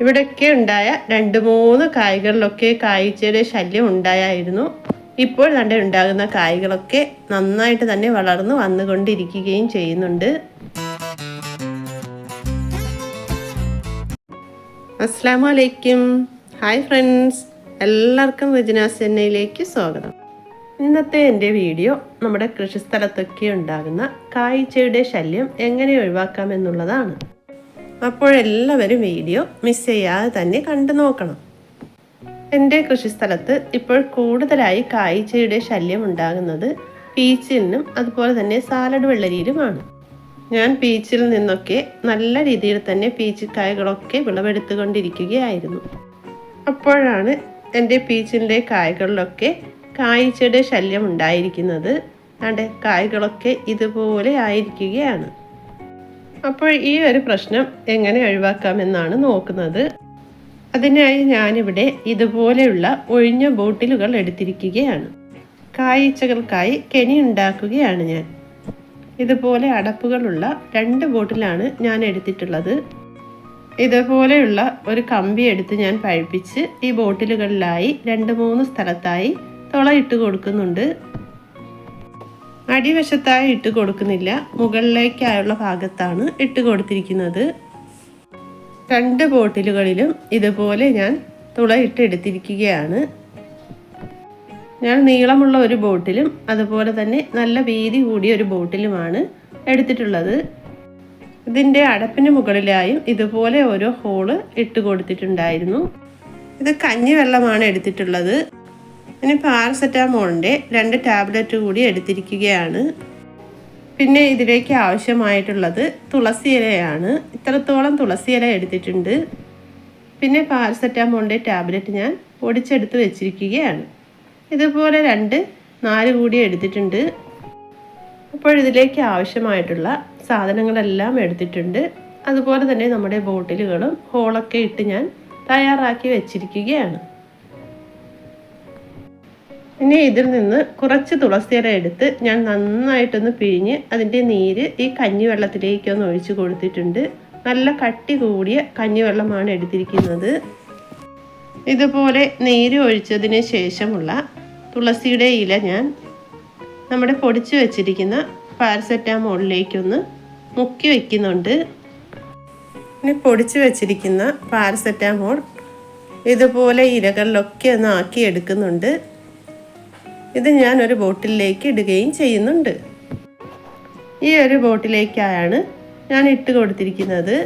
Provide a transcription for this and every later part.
ഇവിടെയൊക്കെ ഉണ്ടായ രണ്ട് മൂന്ന് കായ്കളിലൊക്കെ കായ്ച്ചയുടെ ശല്യം ഉണ്ടായായിരുന്നു. ഇപ്പോൾ തന്നെ ഉണ്ടാകുന്ന കായ്കളൊക്കെ നന്നായിട്ട് തന്നെ വളർന്നു വന്നുകൊണ്ടിരിക്കുകയും ചെയ്യുന്നുണ്ട്. അസ്സാം വലൈക്കും ഹായ് ഫ്രണ്ട്സ് എല്ലാവർക്കും റിജനാസ് ചെന്നൈയിലേക്ക് സ്വാഗതം. ഇന്നത്തെ എന്റെ വീഡിയോ നമ്മുടെ കൃഷിസ്ഥലത്തൊക്കെ ഉണ്ടാകുന്ന കായ്ച്ചയുടെ ശല്യം എങ്ങനെ ഒഴിവാക്കാമെന്നുള്ളതാണ് അപ്പോഴെല്ലാവരും വീഡിയോ മിസ് ചെയ്യാതെ തന്നെ കണ്ടു നോക്കണം. എന്റെ കൃഷിസ്ഥലത്ത് ഇപ്പോൾ കൂടുതലായി കായ്ച്ചയുടെ ശല്യം ഉണ്ടാകുന്നത് പീച്ചിലിനും അതുപോലെ തന്നെ സാലഡ് വെള്ളരിയിലുമാണ്. ഞാൻ പീച്ചിൽ നിന്നൊക്കെ നല്ല രീതിയിൽ തന്നെ പീച്ചിക്കായകളൊക്കെ വിളവെടുത്തുകൊണ്ടിരിക്കുകയായിരുന്നു. അപ്പോഴാണ് എന്റെ പീച്ചിന്റെ കായകളിലൊക്കെ കായ്ച്ചയുടെ ശല്യം ഉണ്ടായിരിക്കുന്നത്. അതെ കായകളൊക്കെ ഇതുപോലെ ആയിരിക്കുകയാണ്. അപ്പോൾ ഈ ഒരു പ്രശ്നം എങ്ങനെ ഒഴിവാക്കാമെന്നാണ് നോക്കുന്നത്. അതിനായി ഞാനിവിടെ ഇതുപോലെയുള്ള ഒഴിഞ്ഞ ബോട്ടിലുകൾ എടുത്തിരിക്കുകയാണ്. കായ്ച്ചകൾക്കായി കെണി ഉണ്ടാക്കുകയാണ് ഞാൻ. ഇതുപോലെ അടപ്പുകളുള്ള രണ്ട് ബോട്ടിലാണ് ഞാൻ എടുത്തിട്ടുള്ളത്. ഇതുപോലെയുള്ള ഒരു കമ്പി എടുത്ത് ഞാൻ പഴിപ്പിച്ച് ഈ ബോട്ടിലുകളിലായി രണ്ട് മൂന്ന് സ്ഥലത്തായി തുള ഇട്ട് കൊടുക്കുന്നുണ്ട്. അടിവശത്തായി ഇട്ട് കൊടുക്കുന്നില്ല. മുകളിലേക്കായുള്ള ഭാഗത്താണ് ഇട്ട് കൊടുത്തിരിക്കുന്നത്. രണ്ട് ബോട്ടിലുകളിലും ഇതുപോലെ ഞാൻ തുളയിട്ട് എടുത്തിരിക്കുകയാണ്. ഞാൻ നീളമുള്ള ഒരു ബോട്ടിലും അതുപോലെ തന്നെ നല്ല വീതി കൂടിയ ഒരു ബോട്ടിലുമാണ് എടുത്തിട്ടുള്ളത്. ഇതിന്റെ അടപ്പിന് മുകളിലായും ഇതുപോലെ ഓരോ ഹോൾ ഇട്ട് കൊടുത്തിട്ടുണ്ടായിരുന്നു. ഇത് കഞ്ഞിവെള്ളമാണ് എടുത്തിട്ടുള്ളത്. ഇനി പാരസെറ്റാമോളിന്റെ രണ്ട് ടാബ്ലറ്റ് കൂടി എടുത്തിരിക്കുകയാണ്. പിന്നെ ഇതിലേക്ക് ആവശ്യമായിട്ടുള്ളത് തുളസി ഇലയാണ്. ഇത്രത്തോളം തുളസി ഇല എടുത്തിട്ടുണ്ട്. പിന്നെ പാരസെറ്റാമോളിന്റെ ടാബ്ലറ്റ് ഞാൻ പൊടിച്ചെടുത്ത് വെച്ചിരിക്കുകയാണ്. ഇതുപോലെ രണ്ട് നാല് കൂടി എടുത്തിട്ടുണ്ട്. അപ്പോൾ ഇതിലേക്ക് ആവശ്യമായിട്ടുള്ള സാധനങ്ങളെല്ലാം എടുത്തിട്ടുണ്ട്. അതുപോലെ തന്നെ നമ്മുടെ ബോട്ടിലുകളും ഹോളൊക്കെ ഇട്ട് ഞാൻ തയ്യാറാക്കി വെച്ചിരിക്കുകയാണ്. ഇനി ഇതിൽ നിന്ന് കുറച്ച് തുളസിയില എടുത്ത് ഞാൻ നന്നായിട്ടൊന്ന് പിഴിഞ്ഞ് അതിന്റെ നീര് ഈ കഞ്ഞിവെള്ളത്തിലേക്കൊന്ന് ഒഴിച്ചു കൊടുത്തിട്ടുണ്ട്. നല്ല കട്ടി കൂടിയ കഞ്ഞിവെള്ളമാണ് എടുത്തിരിക്കുന്നത്. ഇതുപോലെ നീര് ഒഴിച്ചതിന് ശേഷമുള്ള തുളസിയുടെ ഇല ഞാൻ നമ്മുടെ പൊടിച്ചു വെച്ചിരിക്കുന്ന പാരസെറ്റാമോളിലേക്കൊന്ന് മുക്കി വയ്ക്കുന്നുണ്ട് ഇനി പൊടിച്ചു വെച്ചിരിക്കുന്ന പാരസെറ്റാമോൾ ഇതുപോലെ ഇലകളിലൊക്കെ ഒന്ന് ആക്കി എടുക്കുന്നുണ്ട് ഇത് ഞാൻ ഒരു ബോട്ടിലേക്ക് ഇടുകയും ചെയ്യുന്നുണ്ട്. ഈ ഒരു ബോട്ടിലേക്കായാണ് ഞാൻ ഇട്ട് കൊടുത്തിരിക്കുന്നത്.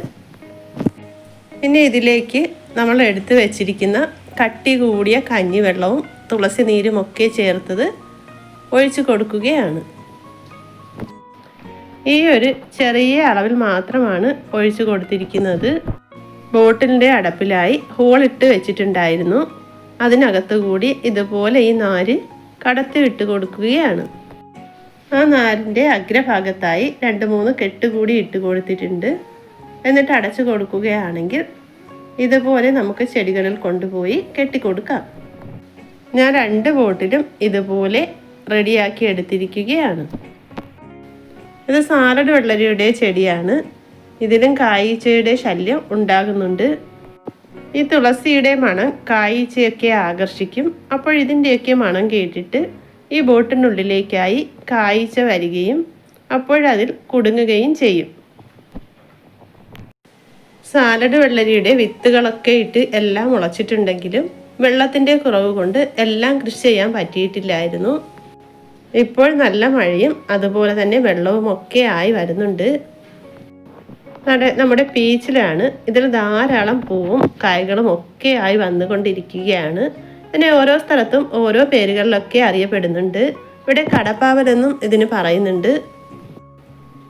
പിന്നെ ഇതിലേക്ക് നമ്മൾ എടുത്തു വെച്ചിരിക്കുന്ന കട്ടി കൂടിയ കഞ്ഞിവെള്ളവും തുളസി നീരും ഒക്കെ ചേർത്തത് ഒഴിച്ചു കൊടുക്കുകയാണ്. ഈ ഒരു ചെറിയ അളവിൽ മാത്രമാണ് ഒഴിച്ചു കൊടുത്തിരിക്കുന്നത്. ബോട്ടിലിന്റെ അടപ്പിലായി ഹോളിട്ട് വെച്ചിട്ടുണ്ടായിരുന്നു. അതിനകത്തു കൂടി ഇതുപോലെ ഈ നാര് കടത്തി വിട്ട് കൊടുക്കുകയാണ്. ആ നാരിന്റെ അഗ്രഭാഗത്തായി രണ്ട് മൂന്ന് കെട്ട് കൂടി ഇട്ട് കൊടുത്തിട്ടുണ്ട്. എന്നിട്ട് അടച്ചു കൊടുക്കുകയാണെങ്കിൽ ഇതുപോലെ നമുക്ക് ചെടികളിൽ കൊണ്ടുപോയി കെട്ടിക്കൊടുക്കാം ഞാൻ രണ്ട് ബോട്ടിലും ഇതുപോലെ റെഡിയാക്കി എടുത്തിരിക്കുകയാണ്. ഇത് സാലഡ് വെള്ളരിയുടെ ചെടിയാണ്. ഇതിലും കായ്ച്ചയുടെ ശല്യം ഉണ്ടാകുന്നുണ്ട്. ഈ തുളസിയുടെ മണം കായ്ച്ചയൊക്കെ ആകർഷിക്കും. അപ്പോൾ ഇതിന്റെയൊക്കെ മണം കേട്ടിട്ട് ഈ ബോട്ടിനുള്ളിലേക്കായി കായ്ച്ച വരികയും അപ്പോഴതിൽ കുടുങ്ങുകയും ചെയ്യും. സാലഡ് വെള്ളരിയുടെ വിത്തുകളൊക്കെ ഇട്ട് എല്ലാം മുളച്ചിട്ടുണ്ടെങ്കിലും വെള്ളത്തിന്റെ കുറവ് കൊണ്ട് എല്ലാം കൃഷി ചെയ്യാൻ പറ്റിയിട്ടില്ലായിരുന്നു. ഇപ്പോൾ നല്ല മഴയും അതുപോലെ തന്നെ വെള്ളവും ഒക്കെ ആയി വരുന്നുണ്ട്. നമ്മുടെ പീച്ചിലാണ്. ഇതിൽ ധാരാളം പൂവും കായ്കളും ഒക്കെ ആയി വന്നുകൊണ്ടിരിക്കുകയാണ്. പിന്നെ ഓരോ സ്ഥലത്തും ഓരോ പേരുകളിലൊക്കെ അറിയപ്പെടുന്നുണ്ട്. ഇവിടെ കടപ്പാവലെന്നും ഇതിന് പറയുന്നുണ്ട്.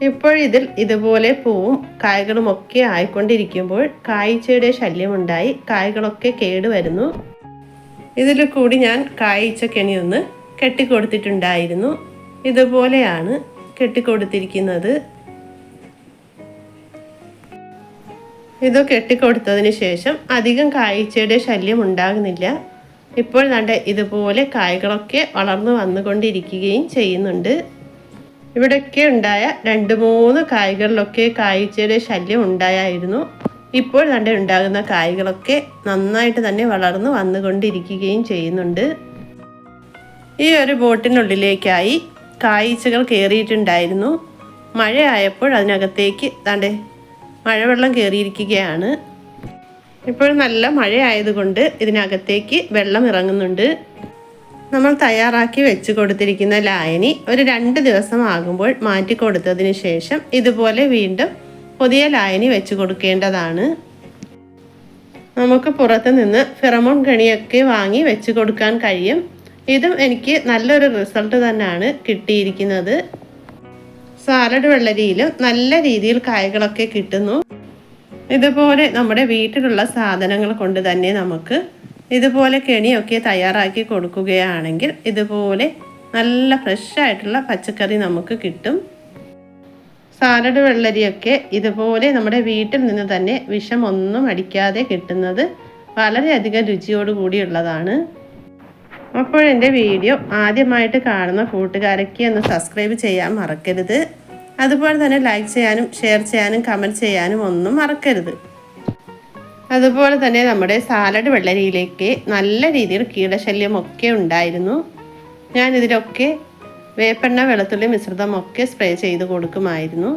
ഇപ്പോഴിതിൽ ഇതുപോലെ പൂവും കായ്കളും ഒക്കെ ആയിക്കൊണ്ടിരിക്കുമ്പോൾ കായ്ച്ചയുടെ ശല്യമുണ്ടായി. കായ്കളൊക്കെ കേടുവരുന്നു ഇതിൽ കൂടി ഞാൻ കായ്ച്ച കെണിയൊന്ന് കെട്ടിക്കൊടുത്തിട്ടുണ്ടായിരുന്നു. ഇതുപോലെയാണ് കെട്ടിക്കൊടുത്തിരിക്കുന്നത്. ഇത് കെട്ടിക്കൊടുത്തതിന് ശേഷം അധികം കായ്ച്ചയുടെ ശല്യം ഉണ്ടാകുന്നില്ല. ഇപ്പോൾ കണ്ട ഇതുപോലെ കായ്കളൊക്കെ വളർന്നു വന്നുകൊണ്ടിരിക്കുകയും ചെയ്യുന്നുണ്ട്. ഇവിടെയൊക്കെ ഉണ്ടായ രണ്ട് മൂന്ന് കായ്കളിലൊക്കെ കായ്ച്ചയുടെ ശല്യം ഉണ്ടായായിരുന്നു. ഇപ്പോൾ കണ്ട ഉണ്ടാകുന്ന കായ്കളൊക്കെ നന്നായിട്ട് തന്നെ വളർന്നു വന്നുകൊണ്ടിരിക്കുകയും ചെയ്യുന്നുണ്ട്. ഈ ഒരു ബോട്ടിനുള്ളിലേക്കായി കായ്ച്ചകൾ കയറിയിട്ടുണ്ടായിരുന്നു മഴയായപ്പോൾ അതിനകത്തേക്ക് ദാണ്ടേ മഴവെള്ളം കയറിയിരിക്കുകയാണ് ഇപ്പോൾ നല്ല മഴയായതുകൊണ്ട് ഇതിനകത്തേക്ക് വെള്ളം ഇറങ്ങുന്നുണ്ട്. നമ്മൾ തയ്യാറാക്കി വെച്ച് കൊടുത്തിരിക്കുന്ന ലായനി ഒരു രണ്ട് ദിവസം ആകുമ്പോൾ മാറ്റി കൊടുത്തതിന് ശേഷം ഇതുപോലെ വീണ്ടും പുതിയ ലായനി വെച്ച് കൊടുക്കേണ്ടതാണ്. നമുക്ക് പുറത്ത് നിന്ന് ഫിറമോൺ കണിയൊക്കെ വാങ്ങി വെച്ച് കൊടുക്കാൻ കഴിയും. ഇതും എനിക്ക് നല്ലൊരു റിസൾട്ട് തന്നെയാണ് കിട്ടിയിരിക്കുന്നത്. സാലഡ് വെള്ളരിയിൽ നല്ല രീതിയിൽ കായകളൊക്കെ കിട്ടുന്നു. ഇതുപോലെ നമ്മുടെ വീട്ടിലുള്ള സാധനങ്ങൾ കൊണ്ട് തന്നെ നമുക്ക് ഇതുപോലെ കെണിയൊക്കെ തയ്യാറാക്കി കൊടുക്കുകയാണെങ്കിൽ ഇതുപോലെ നല്ല ഫ്രഷ് ആയിട്ടുള്ള പച്ചക്കറി നമുക്ക് കിട്ടും. സാലഡ് വെള്ളരിയൊക്കെ ഇതുപോലെ നമ്മുടെ വീട്ടിൽ നിന്ന് തന്നെ വിഷമൊന്നും അടിക്കാതെ കിട്ടുന്നത് വളരെയധികം രുചിയോട് കൂടിയുള്ളതാണ് അപ്പോൾ എന്റെ വീഡിയോ ആദ്യമായിട്ട് കാണുന്ന കൂട്ടുകാരൊക്കെ ഒന്ന് സബ്സ്ക്രൈബ് ചെയ്യാൻ മറക്കരുത്. അതുപോലെ തന്നെ ലൈക്ക് ചെയ്യാനും ഷെയർ ചെയ്യാനും കമന്റ് ചെയ്യാനും ഒന്നും മറക്കരുത്. അതുപോലെ തന്നെ നമ്മുടെ സാലഡ് വെള്ളരിയിലേക്ക് നല്ല രീതിയിൽ കീടശല്യമൊക്കെ ഉണ്ടായിരുന്നു. ഞാൻ ഇതിലൊക്കെ വേപ്പെണ്ണ വെളുത്തുള്ളി മിശ്രിതമൊക്കെ സ്പ്രേ ചെയ്ത് കൊടുക്കുമായിരുന്നു.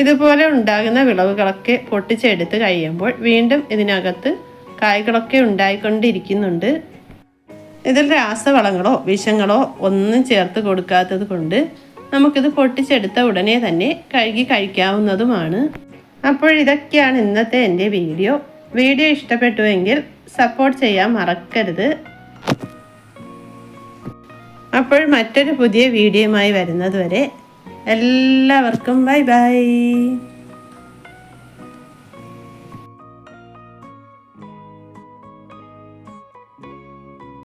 ഇതുപോലെ ഉണ്ടാകുന്ന വിളവുകളൊക്കെ പൊട്ടിച്ചെടുത്ത് കഴിയുമ്പോൾ വീണ്ടും ഇതിനകത്ത് കായ്കളൊക്കെ ഉണ്ടായിക്കൊണ്ടിരിക്കുന്നുണ്ട്. ഇതിൽ രാസവളങ്ങളോ വിഷങ്ങളോ ഒന്നും ചേർത്ത് കൊടുക്കാത്തത് കൊണ്ട് നമുക്കിത് പൊട്ടിച്ചെടുത്ത ഉടനെ തന്നെ കഴുകി കഴിക്കാവുന്നതുമാണ്. അപ്പോൾ ഇതൊക്കെയാണ് ഇന്നത്തെ എന്റെ വീഡിയോ. വീഡിയോ ഇഷ്ടപ്പെട്ടുവെങ്കിൽ സപ്പോർട്ട് ചെയ്യാൻ മറക്കരുത്. അപ്പോൾ മറ്റൊരു പുതിയ വീഡിയോയുമായി വരുന്നതുവരെ എല്ലാവർക്കും ബൈ ബൈ.